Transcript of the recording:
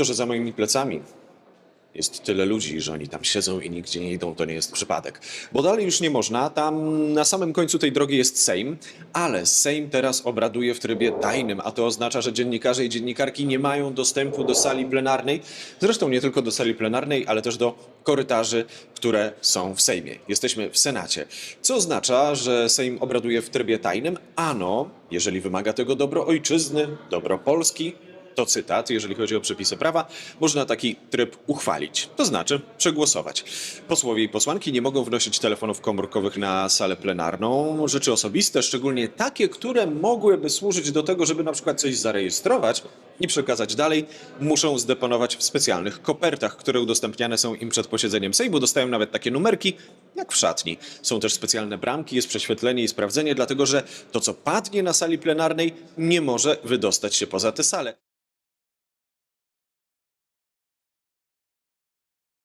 To, że za moimi plecami jest tyle ludzi, że oni tam siedzą i nigdzie nie idą, to nie jest przypadek. Bo dalej już nie można, tam na samym końcu tej drogi jest Sejm, ale Sejm teraz obraduje w trybie tajnym, a to oznacza, że dziennikarze i dziennikarki nie mają dostępu do sali plenarnej. Zresztą nie tylko do sali plenarnej, ale też do korytarzy, które są w Sejmie. Jesteśmy w Senacie, co oznacza, że Sejm obraduje w trybie tajnym, ano, jeżeli wymaga tego dobro ojczyzny, dobro Polski, to cytat, jeżeli chodzi o przepisy prawa, można taki tryb uchwalić, to znaczy przegłosować. Posłowie i posłanki nie mogą wnosić telefonów komórkowych na salę plenarną. Rzeczy osobiste, szczególnie takie, które mogłyby służyć do tego, żeby na przykład coś zarejestrować i przekazać dalej, muszą zdeponować w specjalnych kopertach, które udostępniane są im przed posiedzeniem Sejmu. Dostają nawet takie numerki, jak w szatni. Są też specjalne bramki, jest prześwietlenie i sprawdzenie, dlatego że to, co padnie na sali plenarnej, nie może wydostać się poza tę salę.